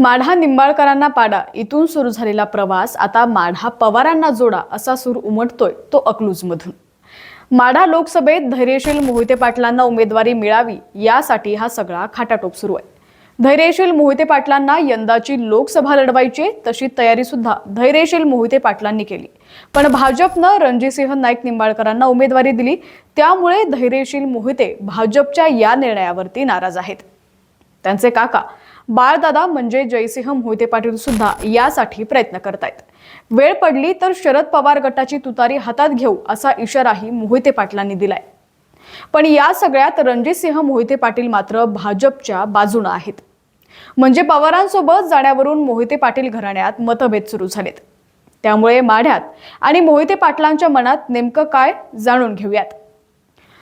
माढा निंबाळकरांना पाडा. इथून सुरू झालेला प्रवास आता माढा पवारांना जोडा असा सूर उमटतोय तो अकलूजमधून. माढा लोकसभेत धैर्यशील मोहिते पाटलांना उमेदवारी मिळावी यासाठी हा सगळा खाटाटोप सुरू आहे. धैर्यशील मोहिते पाटलांना यंदाची लोकसभा लढवायची तशी तयारी सुद्धा धैर्यशील मोहिते पाटलांनी केली. पण भाजपनं रणजितसिंह नाईक निंबाळकरांना उमेदवारी दिली त्यामुळे धैर्यशील मोहिते भाजपच्या या निर्णयावरती नाराज आहेत. त्यांचे काका बाळदादा म्हणजे जयसिंह मोहिते पाटील सुद्धा यासाठी प्रयत्न करतायत. वेळ पडली तर शरद पवार गटाची तुतारी हातात घेऊ असा इशाराही मोहिते पाटलांनी दिलाय. पण या सगळ्यात रणजितसिंह मोहिते पाटील मात्र भाजपच्या बाजूनं आहेत. म्हणजे पवारांसोबत जाण्यावरून मोहिते पाटील घराण्यात मतभेद सुरू झालेत. त्यामुळे माढ्यात आणि मोहिते पाटलांच्या मनात नेमकं काय जाणून घेऊयात.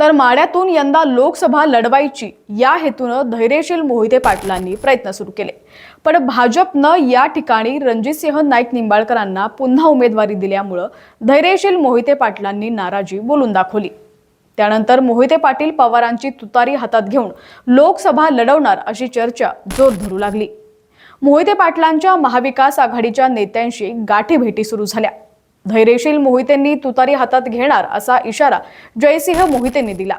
तर माड्यातून यंदा लोकसभा लढवायची. या हेतूनं धैर्यशील मोहिते पाटलांनी प्रयत्न सुरू केले. पण भाजपनं या ठिकाणी रणजितसिंह नाईक निंबाळकरांना पुन्हा उमेदवारी दिल्यामुळं धैर्यशील मोहिते पाटलांनी नाराजी बोलून दाखवली. त्यानंतर मोहिते पाटील पवारांची तुतारी हातात घेऊन लोकसभा लढवणार अशी चर्चा जोर धरू लागली. मोहिते पाटलांच्या महाविकास आघाडीच्या नेत्यांशी गाठीभेटी सुरू झाल्या. धैर्यशील मोहितेंनी तुतारी हातात घेणार असा इशारा जयसिंह मोहितेंनी दिला.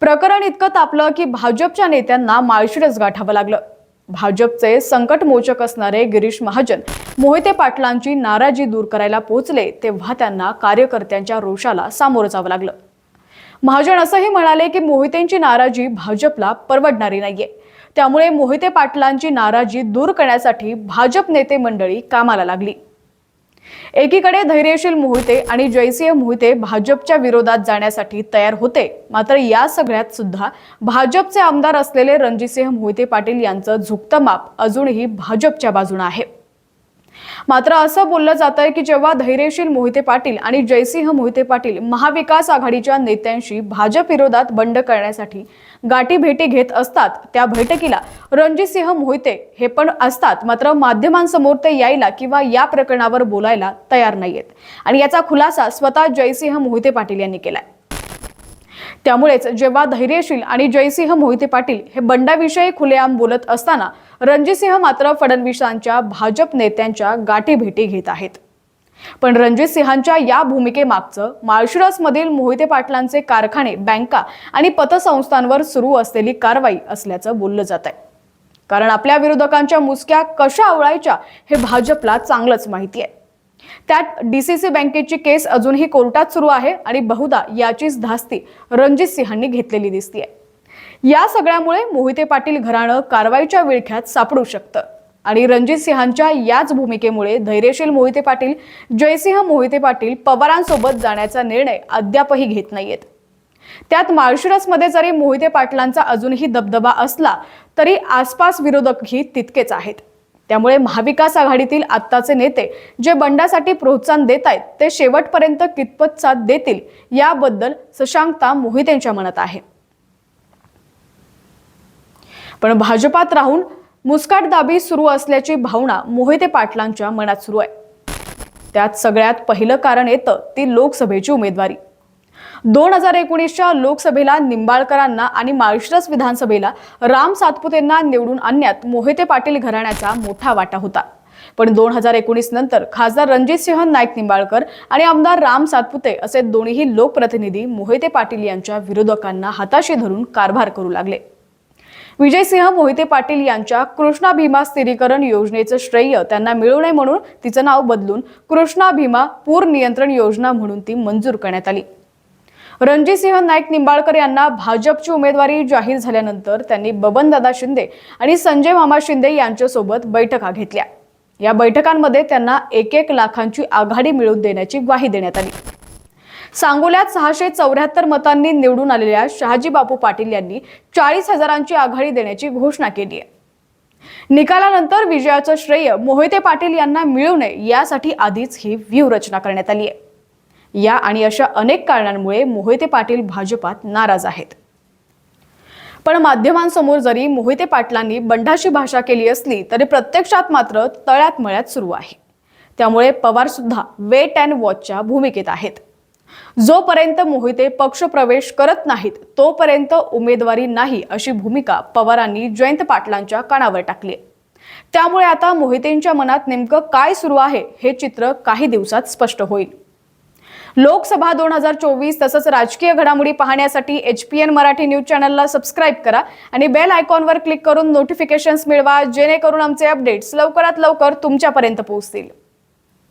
प्रकरण इतकं तापलं की भाजपच्या नेत्यांना माळशिरस गाठावं लागलं. भाजपचे संकटमोचक असणारे गिरीश महाजन मोहिते पाटलांची नाराजी दूर करायला पोहोचले तेव्हा त्यांना कार्यकर्त्यांच्या रोषाला सामोरं जावं लागलं. महाजन असंही म्हणाले की मोहितेंची नाराजी भाजपला परवडणारी नाहीये. त्यामुळे मोहिते पाटलांची नाराजी दूर करण्यासाठी भाजप नेते मंडळी कामाला लागली. एकीकडे धैर्यशील मोहिते आणि जयसिंह मोहिते भाजपच्या विरोधात जाण्यासाठी तयार होते. मात्र या सगळ्यात सुद्धा भाजपचे आमदार असलेले रणजितसिंह मोहिते पाटील यांचं झुकतं माप अजूनही भाजपच्या बाजूने आहे. मात्र असं बोललं जात आहे की जेव्हा धैर्यशील मोहिते पाटील आणि जयसिंह मोहिते पाटील महाविकास आघाडीच्या नेत्यांशी भाजप विरोधात बंड करण्यासाठी गाठी भेटी घेत असतात त्या बैठकीला रणजितसिंह मोहिते हे पण असतात. मात्र माध्यमांसमोर ते यायला किंवा या प्रकरणावर बोलायला तयार नाहीयेत. आणि याचा खुलासा स्वतः जयसिंह मोहिते पाटील यांनी केलाय. त्यामुळेच जेव्हा धैर्यशील आणि जयसिंह मोहिते पाटील हे बंडाविषयी खुलेआम बोलत असताना रणजितसिंह मात्र फडणवीसांच्या भाजप नेत्यांच्या गाठीभेटी घेत आहेत. पण रणजित सिंहांच्या या भूमिकेमागचं माळशिरसमधील मोहिते पाटलांचे कारखाने बँका आणि पतसंस्थांवर सुरू असलेली कारवाई असल्याचं बोललं जात आहे कारण आपल्या विरोधकांच्या मुसक्या कशा आवळायच्या हे भाजपला चांगलंच माहिती आहे त्यात डीसीसी बँकेची केस अजूनही कोर्टात सुरू आहे आणि बहुधा याचीच धास्ती रणजित सिंहांनी घेतलेली दिसतीये. या सगळ्यामुळे मोहिते पाटील घराणं कारवाईच्या विळख्यात सापडू शकतं. आणि रणजित सिंहांच्या याच भूमिकेमुळे धैर्यशील मोहिते पाटील जयसिंह मोहिते पाटील पवारांसोबत जाण्याचा निर्णय अद्यापही घेत नाहीयेत. त्यात माळशिरसमध्ये जरी मोहिते पाटलांचा अजूनही दबदबा असला तरी आसपास विरोधकही तितकेच आहेत. त्यामुळे महाविकास आघाडीतील आत्ताचे नेते जे बंडासाठी प्रोत्साहन देत आहेत ते शेवटपर्यंत कितपत साथ देतील याबद्दल सशांकता मोहितेंच्या मनात आहे. पण भाजपात राहून मुस्काटदाबी सुरू असल्याची भावना मोहिते पाटलांच्या मनात सुरू आहे. त्यात सगळ्यात पहिलं कारण येतं ती लोकसभेची उमेदवारी. दोन हजार एकोणीसच्या लोकसभेला निंबाळकरांना आणि माळशिरस विधानसभेला राम सातपुतेंना निवडून आणण्यात मोहिते पाटील घराण्याचा मोठा वाटा होता. पण दोन हजार एकोणीस नंतर खासदार रणजितसिंह नाईक निंबाळकर आणि आमदार राम सातपुते असे दोन्ही लोकप्रतिनिधी मोहिते पाटील यांच्या विरोधकांना हाताशी धरून कारभार करू लागले. विजयसिंह मोहिते पाटील यांच्या कृष्णा भीमा स्थिरीकरण योजनेचं श्रेय त्यांना मिळू नये म्हणून तिचं नाव बदलून कृष्णा भीमा पूर नियंत्रण योजना म्हणून ती मंजूर करण्यात आली. रणजितसिंह नाईक निंबाळकर यांना भाजपची उमेदवारी जाहीर झाल्यानंतर त्यांनी बबनदादा शिंदे आणि संजय मामा शिंदे यांच्यासोबत बैठका घेतल्या. या बैठकांमध्ये त्यांना एक एक लाखांची आघाडी मिळवून देण्याची ग्वाही देण्यात आली. सांगोल्यात सहाशे चौऱ्याहत्तर मतांनी निवडून आलेल्या शहाजी बापू पाटील यांनी चाळीस हजारांची आघाडी देण्याची घोषणा केली आहे. निकालानंतर विजयाचं श्रेय मोहिते पाटील यांना मिळू नये यासाठी आधीच ही व्यूहरचना करण्यात आली आहे. या आणि अशा अनेक कारणांमुळे मोहिते पाटील भाजपात नाराज आहेत. पण माध्यमांसमोर जरी मोहिते पाटलांनी बंडाशी भाषा केली असली तरी प्रत्यक्षात मात्र तळ्यात मळ्यात सुरू आहे. त्यामुळे पवार सुद्धा वेट अँड वॉचच्या भूमिकेत आहेत. जोपर्यंत मोहिते पक्षप्रवेश करत नाहीत तोपर्यंत उमेदवारी नाही अशी भूमिका पवारांनी जयंत पाटलांच्या कानावर टाकली आहे. त्यामुळे आता मोहितेंच्या मनात नेमकं काय सुरू आहे हे चित्र काही दिवसात स्पष्ट होईल लोकसभा दोन हजार चोवीस तसंच राजकीय घडामोडी पाहण्यासाठी H P N Marathi news चॅनलला सबस्क्राईब करा आणि बेल आयकॉनवर क्लिक करून नोटिफिकेशन्स मिळवा जेणेकरून आमचे अपडेट्स लवकरात लवकर तुमच्यापर्यंत पोहोचतील